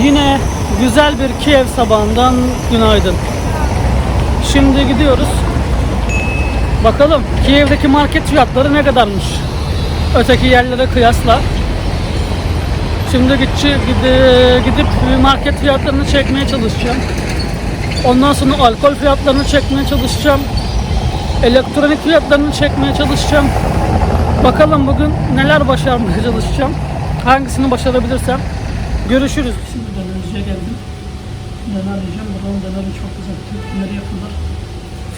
Yine güzel bir Kiev sabahından günaydın. Şimdi gidiyoruz. Bakalım Kiev'deki market fiyatları ne kadarmış? Öteki yerlere kıyasla. Şimdi gide- gidip market fiyatlarını çekmeye çalışacağım. Ondan sonra alkol fiyatlarını çekmeye çalışacağım. Elektronik fiyatlarını çekmeye çalışacağım. Bakalım bugün neler başarmaya çalışacağım. Hangisini başarabilirsem. Görüşürüz. Dönerciye geldim. Döner yiyeceğim. Buranın döneri çok güzel. Türkleri yapılır.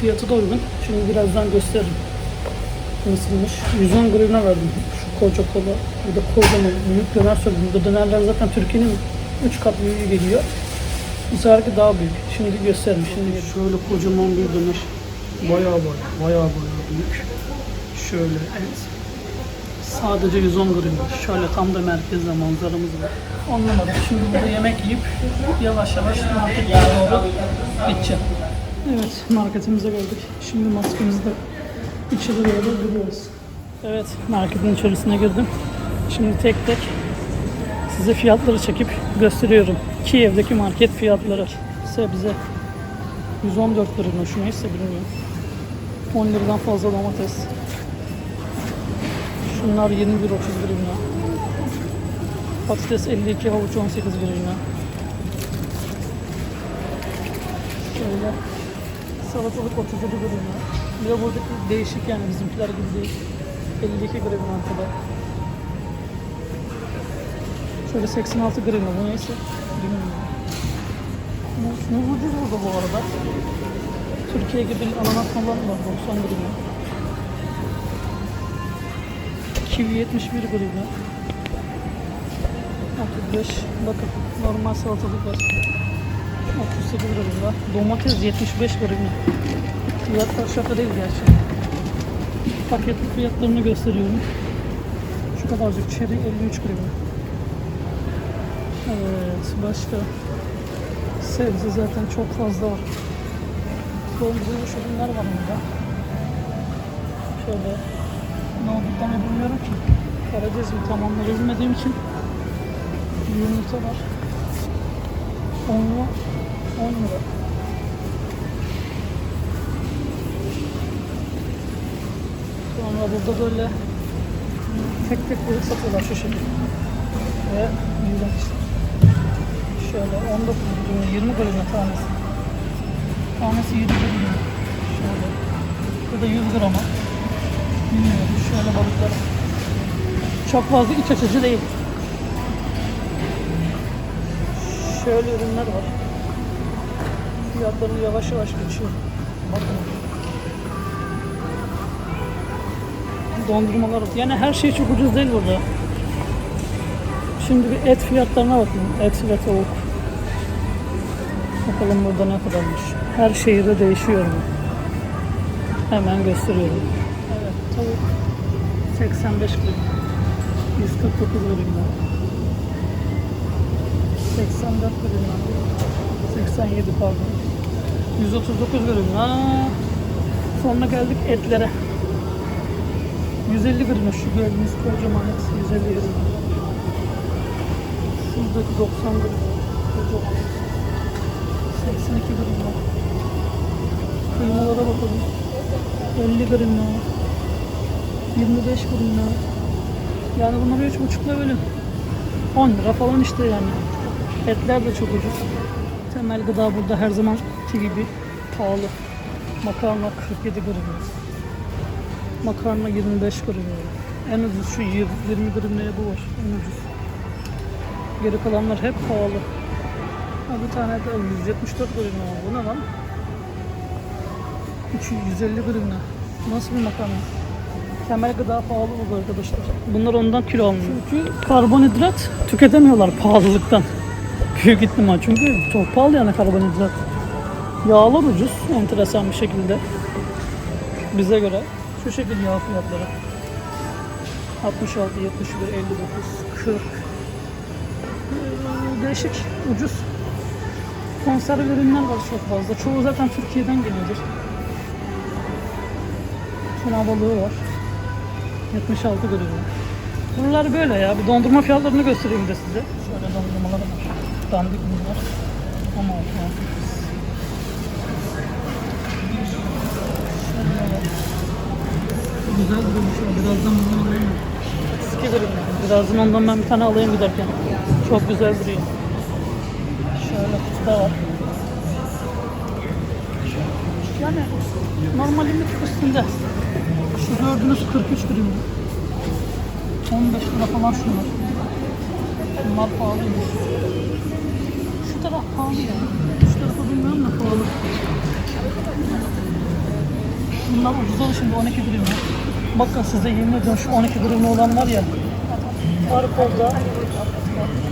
Fiyatı da uygun. Şimdi birazdan gösteririm. Nasılmış? 110 grivna verdim. Şu koca kola. Bir de kocaman büyük döner söyledim. Bu dönerler zaten Türkiye'nin 3 kat büyüğü geliyor. Bu seferki daha büyük. Şimdi gösteririm. Şimdi şöyle kocaman bir döner. Bayağı bayağı bayağı bayağı büyük. Şöyle evet. Sadece 110 grivna. Şöyle tam da merkezde manzaramız var. Anlamadım. Şimdi burada yemek yiyip yavaş yavaş markete doğru gideceğim. Evet marketimize geldik. Şimdi maskemizi de içeri doğru giriyoruz. Evet marketin içerisine girdim. Şimdi tek tek size fiyatları çekip gösteriyorum. Kiev'deki market fiyatları. Sebze 114 lira şu neyse bilmiyorum. 10 liradan fazla domates. Şunlar 21 30 lira. Patates 52, havuç 18 lira. Şöyle salatalık 37 lira. Bir de buradaki değişik yani bizimkiler gibi değil. 52 gram kadar. Şöyle 86 gram bu neyse. Bilmiyorum. Ne ucuz burada bu arada. Türkiye gibi ananas falan var 90 gram. Kivi 71 gram. 35. Bakın normal salatalık var. 38 gram var. Domates 75 gram. Fiyatlar şaka değil gerçi. Paketli fiyatlarını gösteriyorum. Şu kadarcık çeri 53 gram. Evet başka. Sebze zaten çok fazla var. Dondurulmuş ürünler var burada. Şöyle ne olduklarını bilmiyorum ki. Karacazım tamamını bilmediğim için yumurta var. 10 lira. 10 lira. Sonra burada böyle tek tek balık satıyorlar şu şekilde. Ve iğrenç. Şöyle 19 lira, 20 gram tanesi. Tanesi 7 gram. Şöyle. Bu da 100 grama. Bilmiyorum şöyle balıklar. Çok fazla iç açıcı değil. Şöyle ürünler var. Fiyatlarını yavaş yavaş geçiyor. Bakın. Dondurmalar var. Yani her şey çok ucuz değil burada. Şimdi bir et fiyatlarına bakayım. Et ve tavuk. Bakalım burada ne kadarmış. Her şehirde değişiyor mu? Hemen gösteriyorum. Tavuk 85 gram. 149 gram. 84 gram. 87 pardon. 139 gram. Ha. Sonra geldik etlere. 150 gram şu gördüğünüz kocaman et 150 gram. Şuradaki 90 gram. Kocaman et. 82 gram. Kıymalara bakalım. 50 gram. 25 gram. Yani bunları 3,5'la bölün. 10 lira falan işte yani. Etler de çok ucuz. Temel gıda burada her zaman gibi pahalı. Makarna 47 gram. Makarna 25 gram. En ucuz şu 20 gram bu var. En ucuz. Geri kalanlar hep pahalı. Ha bir tane de 174 gram var. Bu ne lan? 350 gram? Nasıl bir makarna? Temel gıda pahalı bu arkadaşlar. Bunlar ondan kilo almıyor. Çünkü karbonhidrat tüketemiyorlar pahalılıktan. Büyük ihtimal çünkü çok pahalı yani karbonhidrat. Yağlar ucuz enteresan bir şekilde. Bize göre şu şekilde yağ fiyatları. 66, 71, 59, 40. Ee, Değişik, ucuz. Konserve ürünler var çok fazla. Çoğu zaten Türkiye'den geliyordur. Tuna balığı var. 76 gram. Buralar böyle ya. Bir dondurma fiyatlarını göstereyim de size. Şöyle dondurmalar var. dandik bunlar. Ama ya. Güzel durmuş ya. Birazdan bundan alayım. Eski durum yani. Birazdan ondan ben bir tane alayım giderken. Çok güzel duruyor. Şöyle kutuda var. Yani normal limit üstünde. Şu gördüğünüz 43 gram. 15 lira falan şunlar. Bunlar pahalıymış. Şu taraf pahalı ya. Şu tarafı bilmiyorum da pahalı. Bunlar ucuz şimdi 12 gram. Bakın size yemin ediyorum şu 12 gramı olan var ya. Arkol'da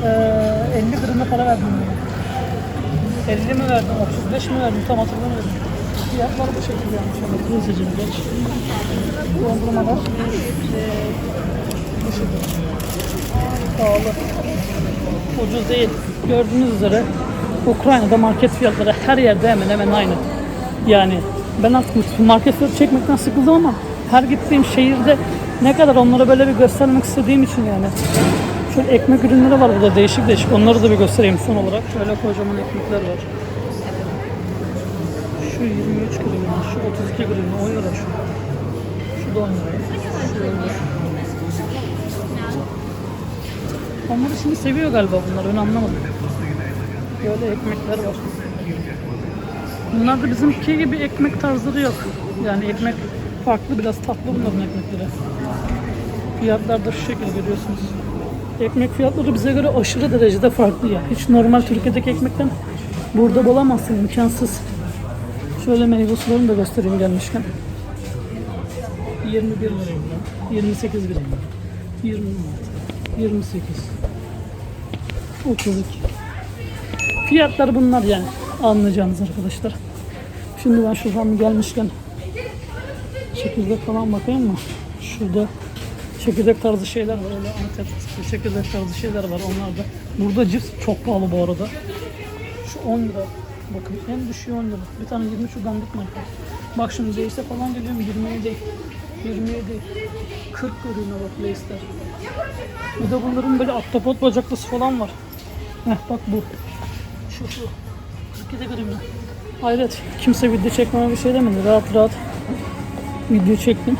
eee 50 gramı para verdim. buna. 50 mi verdim, 35 mi verdim tam hatırlamıyorum. Fiyatlar bu şekilde şöyle hızlıca geç. Dondurmalar. Bu şekilde. Ucuz değil. Gördüğünüz üzere Ukrayna'da market fiyatları her yerde hemen hemen aynı. Yani ben artık market fiyatı çekmekten sıkıldım ama her gittiğim şehirde ne kadar onlara böyle bir göstermek istediğim için yani. Şöyle ekmek ürünleri var burada değişik değişik. Onları da bir göstereyim son olarak. Şöyle kocaman ekmekler var. Şu 23 gram, şu 32 gram, 10 lira şu. Şu da 10 lira. Şu 10 lira. Onları şimdi seviyor galiba bunlar, ben anlamadım. Böyle ekmekler var. Bunlarda bizimki gibi ekmek tarzları yok. Yani ekmek farklı, biraz tatlı bunların ekmekleri. Fiyatlar da şu şekilde görüyorsunuz. Ekmek fiyatları bize göre aşırı derecede farklı ya. Hiç normal Türkiye'deki ekmekten burada bulamazsın, imkansız. Şöyle meyve sularını da göstereyim gelmişken. 21 lira, 28 lira, 26, 28, 32. Fiyatlar bunlar yani anlayacağınız arkadaşlar. Şimdi ben şuradan gelmişken çekirdek falan bakayım mı? Şurada çekirdek tarzı şeyler var. Öyle Antep çekirdek tarzı şeyler var. Onlar da. Burada cips çok pahalı bu arada. Şu 10 lira. Bakın en düşüğü 10 lira. Bir tane 20 şu dandik marka. Bak şimdi Lay's'e falan geliyorum 27. 27. 40 ürüne bak Lay's'ler. Bir de bunların böyle ahtapot bacaklısı falan var. Heh bak bu. Şu şu. 42 gram. Hayret kimse video çekmeme bir şey demedi. Rahat rahat video çektim.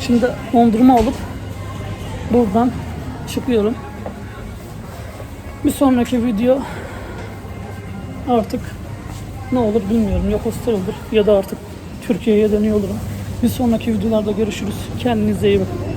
Şimdi dondurma alıp buradan çıkıyorum. Bir sonraki video artık ne olur bilmiyorum. Ya hostel olur ya da artık Türkiye'ye dönüyor olurum. Bir sonraki videolarda görüşürüz. Kendinize iyi bakın.